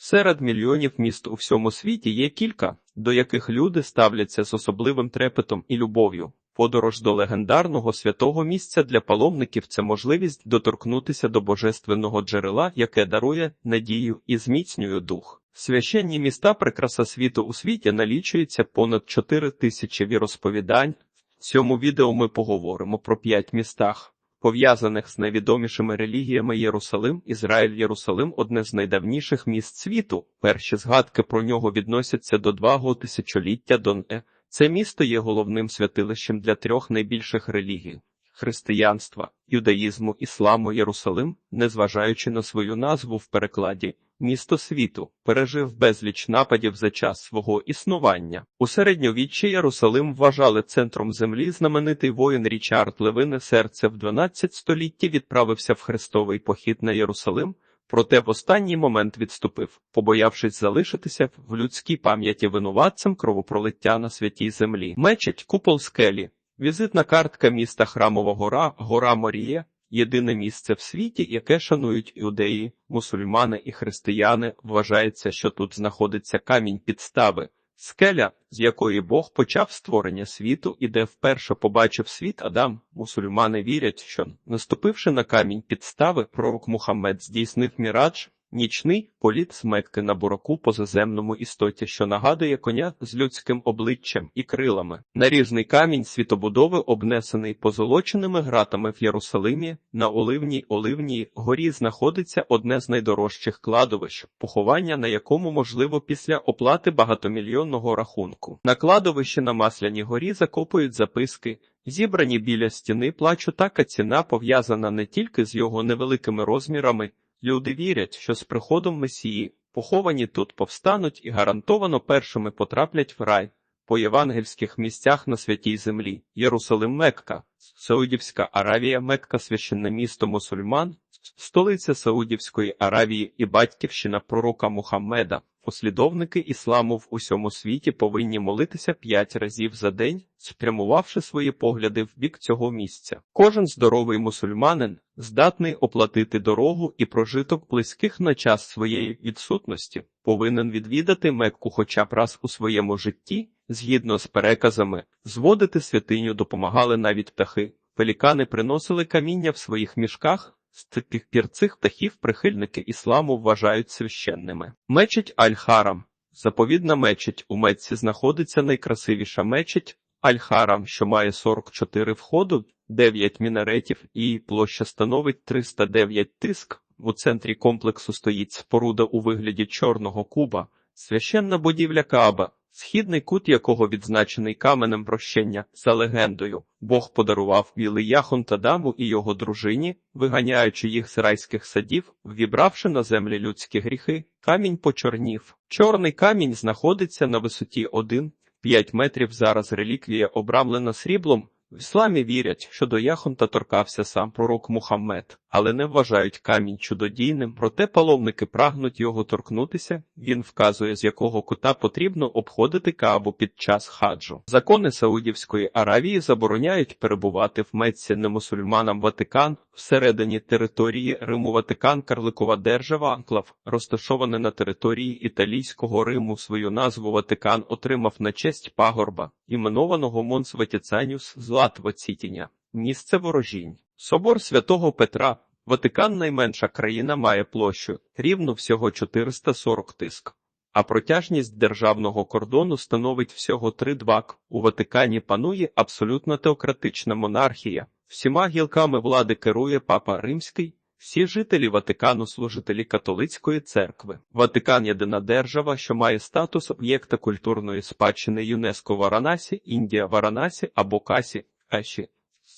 Серед мільйонів міст у всьому світі є кілька, до яких люди ставляться з особливим трепетом і любов'ю. Подорож до легендарного святого місця для паломників це можливість доторкнутися до божественного джерела, яке дарує надію і зміцнює дух. Священні міста прикраса світу у світі налічується понад 4 тисячі віросповідань. В цьому відео ми поговоримо про п'ять містах, пов'язаних з найвідомішими релігіями Єрусалим. Ізраїль Єрусалим одне з найдавніших міст світу. Перші згадки про нього відносяться до двого тисячоліття Дон. Е. Це місто є головним святилищем для трьох найбільших релігій християнства, юдаїзму, ісламу Єрусалим, незважаючи на свою назву в перекладі. Місто світу пережив безліч нападів за час свого існування. У середньовіччі Єрусалим вважали центром землі. Знаменитий воїн Річард Левине серце в 12 столітті відправився в хрестовий похід на Єрусалим. Проте в останній момент відступив, побоявшись залишитися в людській пам'яті винуватцем кровопролиття на святій землі. Мечеть купол скелі, візитна картка міста Храмова гора, гора Морія, єдине місце в світі, яке шанують іудеї, мусульмани і християни. Вважається, що тут знаходиться камінь підстави. Скеля, з якої Бог почав створення світу і де вперше побачив світ Адам, мусульмани вірять, що, наступивши на камінь підстави, пророк Мухаммед здійснив мірадж, нічний політ з Мекки на бураку позаземному істоті, що нагадує коня з людським обличчям і крилами. Наріжний камінь світобудови обнесений позолоченими гратами в Єрусалимі. На Оливній Оливній горі знаходиться одне з найдорожчих кладовищ, поховання на якому можливо після оплати багатомільйонного рахунку. На кладовищі на Масляній горі закопують записки. Зібрані біля стіни плачу така ціна пов'язана не тільки з його невеликими розмірами. Люди вірять, що з приходом Месії поховані тут повстануть і гарантовано першими потраплять в рай по євангельських місцях на святій землі. Єрусалим Мекка, Саудівська Аравія, Мекка, священне місто мусульман, столиця Саудівської Аравії і батьківщина пророка Мухаммеда. Послідовники ісламу в усьому світі повинні молитися п'ять разів за день, спрямувавши свої погляди в бік цього місця. Кожен здоровий мусульманин здатний оплатити дорогу і прожиток близьких на час своєї відсутності, повинен відвідати Мекку хоча б раз у своєму житті, згідно з переказами, зводити святиню допомагали навіть птахи. Пелікани приносили каміння в своїх мішках. З таких пір цих птахів прихильники ісламу вважають священними. Мечеть Аль-Харам. Заповідна мечеть у Мecці знаходиться найкрасивіша мечеть Аль-Харам, що має 44 входу, 9 мінаретів і площа становить 309 тиск. У центрі комплексу стоїть споруда у вигляді чорного куба, священна будівля Кааба, східний кут якого відзначений каменем прощення за легендою. Бог подарував білий яхон Тадаму і його дружині, виганяючи їх з райських садів, вібравши на землі людські гріхи, камінь почорнів. Чорний камінь знаходиться на висоті 1,5 метрів. Зараз реліквія обрамлена сріблом. В ісламі вірять, що до Яхонта торкався сам пророк Мухаммед, але не вважають камінь чудодійним, проте паломники прагнуть його торкнутися. Він вказує, з якого кута потрібно обходити Каабу під час хаджу. Закони Саудівської Аравії забороняють перебувати в Мецці немусульманам Ватикан всередині території Риму Ватикан Карликова держава Анклав, розташоване на території італійського Риму. Свою назву Ватикан отримав на честь пагорба, іменованого Монс Ватіцаніус з Латвоцітіння, місце ворожінь. Собор святого Петра, Ватикан найменша країна має площу рівно всього 440 тиск. А протяжність державного кордону становить всього 3 двак. У Ватикані панує абсолютно теократична монархія. Всіма гілками влади керує папа Римський. Всі жителі Ватикану служителі католицької церкви. Ватикан єдина держава, що має статус об'єкта культурної спадщини ЮНЕСКО Варанасі, Індія Варанасі або Касі, Каші,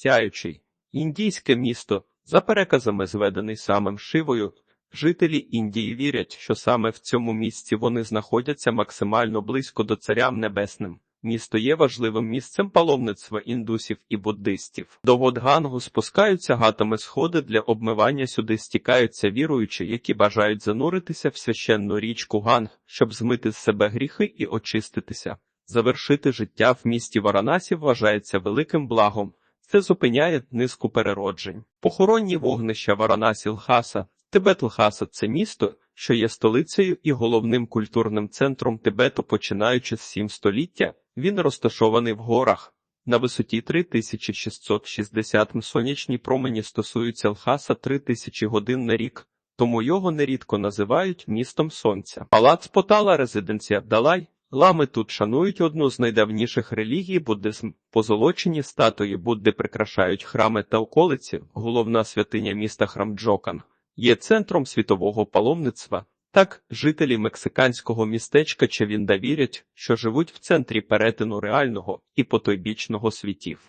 сяючий. Індійське місто, за переказами зведений самим Шивою, жителі Індії вірять, що саме в цьому місці вони знаходяться максимально близько до царям небесним. Місто є важливим місцем паломництва індусів і буддистів. До Водгангу спускаються гатами сходи для обмивання сюди стікаються віруючі, які бажають зануритися в священну річку Ганг, щоб змити з себе гріхи і очиститися. Завершити життя в місті Варанасі вважається великим благом. Це зупиняє низку перероджень. Похоронні вогнища Варанасі Лхаса. Тибет Лхаса це місто, що є столицею і головним культурним центром Тибету, починаючи з 7 століття, він розташований в горах. На висоті 3660 м сонячні промені стосуються Лхаса 3000 годин на рік, тому його нерідко називають містом сонця. Палац Потала, резиденція Далай. Лами тут шанують одну з найдавніших релігій буддизм. Позолочені статуї Будди прикрашають храми та околиці. Головна святиня міста Храмджокан є центром світового паломництва. Так, жителі мексиканського містечка Чавінда вірять, що живуть в центрі перетину реального і потойбічного світів.